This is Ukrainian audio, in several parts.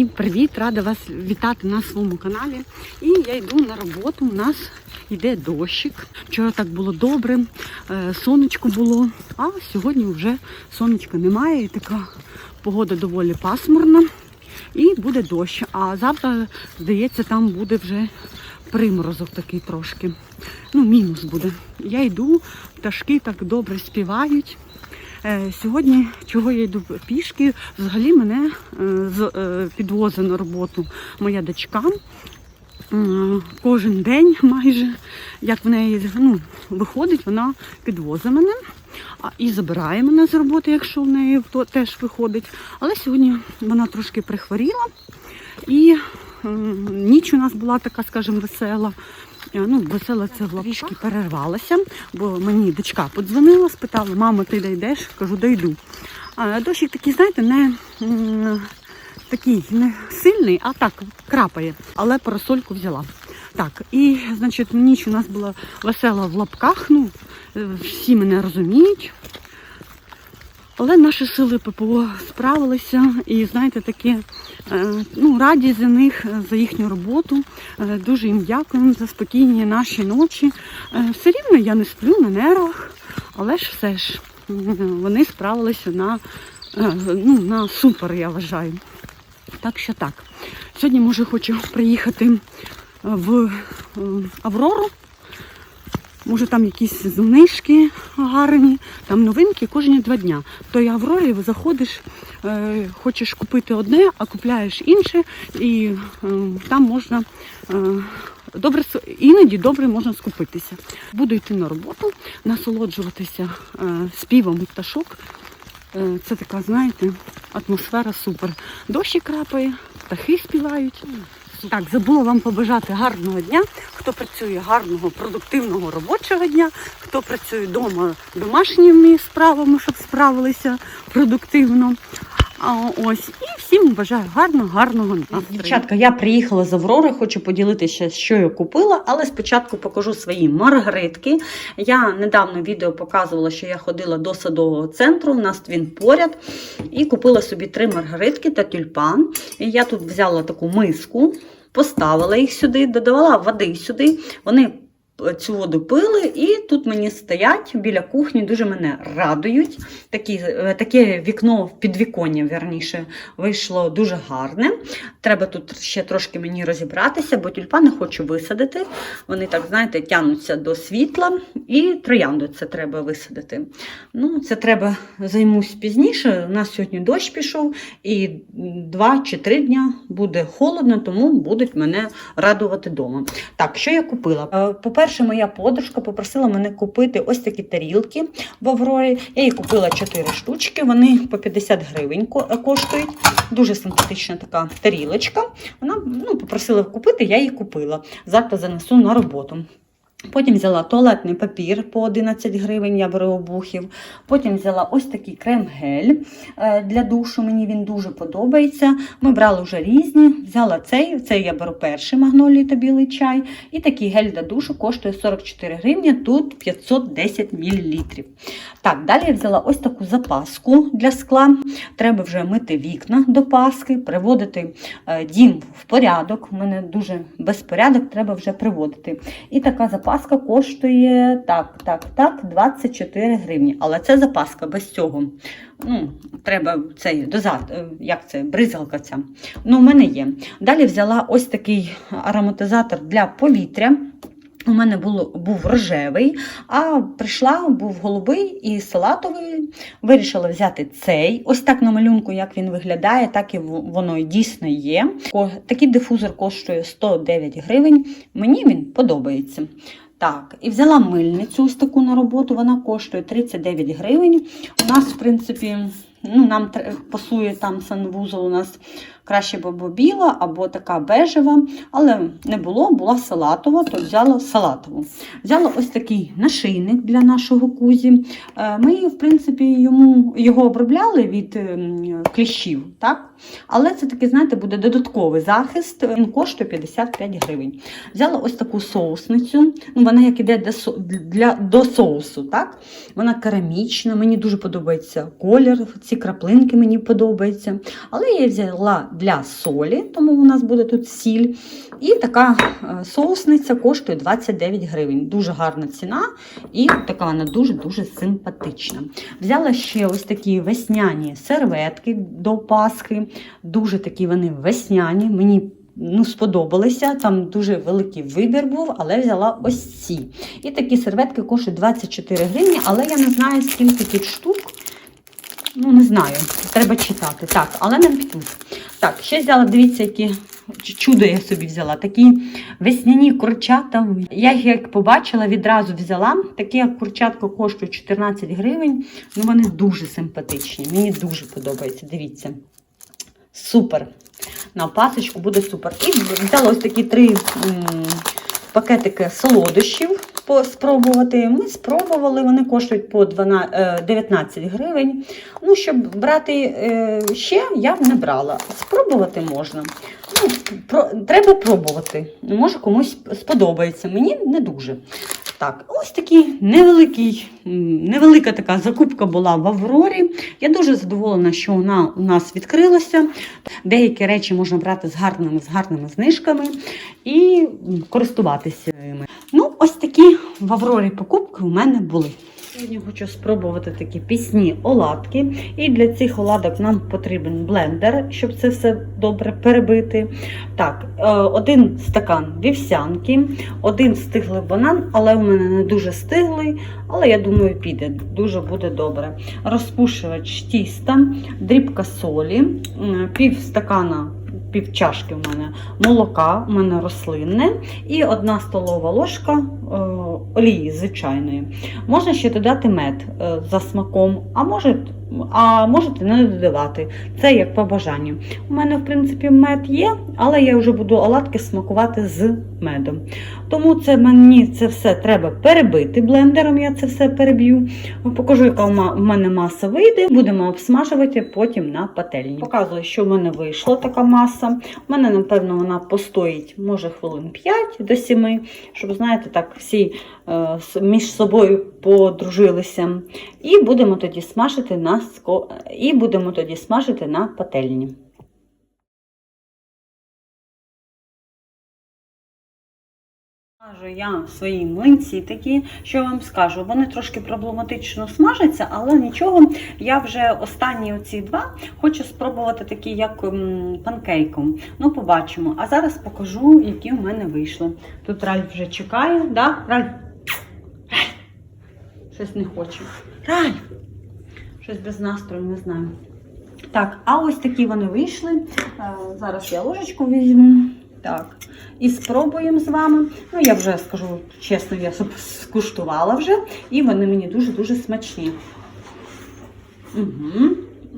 Всім привіт! Рада вас вітати на своєму каналі. І я йду на роботу. У нас йде дощик. Вчора так було добре, е, сонечко було, а сьогодні вже сонечка немає і така погода доволі пасмурна. І буде дощ. А завтра, здається, там буде вже приморозок такий трошки. Ну, мінус буде. Я йду, пташки так добре співають. Е, Сьогодні, чого я йду пішки, взагалі мене е, е, підвозить на роботу моя дочка. Кожен день майже, як в неї ну, виходить, вона підвозить мене і забирає мене з роботи, якщо в неї то теж виходить. Але сьогодні вона трошки прихворіла. І ніч у нас була така, скажімо, весела. Е, Ну, весела в трішки перервалася, бо мені дочка подзвонила, спитала, мамо, ти дійдеш? Кажу, дойду. А дощик такий, знаєте, не такий не сильний, а так крапає. Але парасольку взяла. Так, і значить, ніч у нас була весела в лапках. Ну, всі мене розуміють. Але наші сили ППО справилися і знаєте, такі е, ну, раді за них, е, за їхню роботу. Е, Дуже їм дякуємо за спокійні наші ночі. Е, Все рівно я не сплю на нервах, але ж все ж вони справилися на, ну, на супер, я вважаю. Так що так. Сьогодні, може, хочу приїхати в Аврору. Може там якісь знижки гарні, там новинки кожні два дня. В той Аврорі заходиш, е, хочеш купити одне, а купляєш інше, і е, там можна е, добре іноді добре можна скупитися. Буду йти на роботу, насолоджуватися е, співом пташок. Е, Це така, знаєте, атмосфера супер. Дощі крапає, птахи співають. Так, забула вам побажати гарного дня. Хто працює гарного, продуктивного робочого дня, хто працює вдома домашніми справами, щоб справилися продуктивно. А ось і всім бажаю гарного, гарного настрою. Дівчатка, я приїхала з Аврори, хочу поділитися, що я купила, але спочатку покажу свої маргаритки. Я недавно відео показувала, що я ходила до садового центру, у нас він поряд, і купила собі три маргаритки та тюльпан. І я тут взяла таку миску, поставила їх сюди, додавала води сюди. Вони цю воду пили, і тут мені стоять біля кухні, дуже мене радують. Такі, е, таке вікно в підвіконня, верніше, вийшло дуже гарне. Треба тут ще трошки мені розібратися, бо тюльпани хочу висадити. Вони так, знаєте, тягнуться до світла, і троянду це треба висадити. Ну, це треба займусь пізніше. У нас сьогодні дощ пішов, і два чи три дня буде холодно, тому будуть мене радувати вдома. Так, що я купила? Е, По-перше, моя подружка попросила мене купити ось такі тарілки в Аврорі. Я їй купила 4 штучки, вони по 50 гривень е, коштують. Дуже симпатична така тарілочка. Вона ну, попросила купити, я її купила. Завтра занесу на роботу. Потім взяла туалетний папір по 11 гривень, я беру обухів. Потім взяла ось такий крем-гель е, для душу. Мені він дуже подобається. Ми брали вже різні. Взяла цей, цей я беру перший магнолій та білий чай. І такий гель для душу коштує 44 гривні, тут 510 мл. Так, далі я взяла ось таку запаску для скла. Треба вже мити вікна до паски, приводити е, дім в порядок. У мене дуже безпорядок, треба вже приводити. І така запаска коштує так, так, так, 24 гривні. Але це запаска без цього. Ну, треба цей дозат, е, як це, бризгалка ця. Ну, у мене є. Далі взяла ось такий ароматизатор для повітря. У мене було, був рожевий, а прийшла, був голубий і салатовий. Вирішила взяти цей. Ось так на малюнку, як він виглядає, так і воно дійсно є. Такий дифузор коштує 109 гривень. Мені він подобається. Так, і взяла мильницю ось таку на роботу, вона коштує 39 гривень. У нас, в принципі, ну, нам пасує там санвузол, у нас краще б біла, або така бежева, але не було, була салатова, то взяла салатову. Взяла ось такий нашийник для нашого кузі. Е, Ми, в принципі, йому, його обробляли від ем, кліщів, так? але це такий, знаєте, буде додатковий захист. Він коштує 55 гривень. Взяла ось таку соусницю. Ну, вона як іде для, для, до соусу. так? Вона керамічна, мені дуже подобається колір ці краплинки мені подобаються. Але я взяла для солі, тому у нас буде тут сіль. І така е, соусниця коштує 29 гривень. Дуже гарна ціна і така вона дуже-дуже симпатична. Взяла ще ось такі весняні серветки до Пасхи. Дуже такі вони весняні. Мені ну, сподобалися. Там дуже великий вибір був, але взяла ось ці. І такі серветки коштують 24 гривні, але я не знаю, скільки тут штук. Ну, не знаю, треба читати. Так, але не підуть. Так, ще взяла, дивіться, які чудо я собі взяла. Такі весняні курчата. Я їх як побачила, відразу взяла. Такі як курчатка коштують 14 гривень. Ну, вони дуже симпатичні. Мені дуже подобається. Дивіться. Супер. На пасочку буде супер. І взяла ось такі три м, пакетики солодощів спробувати. Ми спробували, вони коштують по 12, е, 19 гривень. Ну, щоб брати е, ще, я б не брала. Спробувати можна. Ну, про, треба пробувати. Може комусь сподобається. Мені не дуже. Так, ось такий невеликий, невелика така закупка була в Аврорі. Я дуже задоволена, що вона у нас відкрилася. Деякі речі можна брати з гарними, з гарними знижками і користуватися ними. Ну, ось такі в Аврорі покупки у мене були. Сьогодні хочу спробувати такі пісні оладки. І для цих оладок нам потрібен блендер, щоб це все добре перебити. Так, е, один стакан вівсянки, один стиглий банан, але у мене не дуже стиглий, але я думаю, піде, дуже буде добре. Розпушувач тіста, дрібка солі, пів стакана. Пів чашки в мене молока, у мене рослинне, і одна столова ложка е, олії звичайної. Можна ще додати мед е, за смаком, а, може, а можете не додавати. Це як по бажанню. У мене, в принципі, мед є, але я вже буду оладки смакувати з медом. Тому це мені це все треба перебити блендером, я це все переб'ю. Покажу, яка в мене маса вийде. Будемо обсмажувати потім на пательні. Показую, що в мене вийшла така маса. У мене, напевно, вона постоїть, може, хвилин 5 до 7, щоб, знаєте, так всі е, між собою подружилися. І будемо тоді смажити на ско... і будемо тоді смажити на пательні. Смажу я свої млинці такі, що вам скажу, вони трошки проблематично смажаться, але нічого. Я вже останні оці два хочу спробувати такі, як панкейком. Ну, побачимо. А зараз покажу, які в мене вийшли. Тут Ральф вже чекає, да? Ральф? Ральф! Щось не хоче. Ральф! Щось без настрою, не знаю. Так, а ось такі вони вийшли. Е, Зараз я ложечку візьму. Так. І спробуємо з вами. Ну, я вже скажу чесно, я скуштувала вже, і вони мені дуже-дуже смачні. Угу.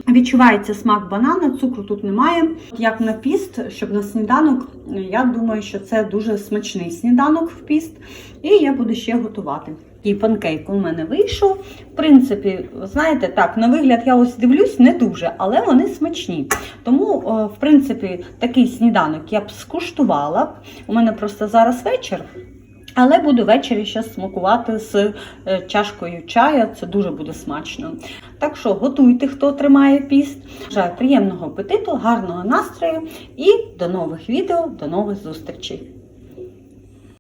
Відчувається смак банана, цукру тут немає. Як на піст, щоб на сніданок, я думаю, що це дуже смачний сніданок в піст. І я буду ще готувати. І панкейк у мене вийшов. В принципі, знаєте, так, на вигляд я ось дивлюсь, не дуже, але вони смачні. Тому, в принципі, такий сніданок я б скуштувала. У мене просто зараз вечір. Але буду ввечері ще смакувати з е, чашкою чаю, це дуже буде смачно. Так що готуйте, хто тримає піст. Бажаю приємного апетиту, гарного настрою і до нових відео, до нових зустрічей!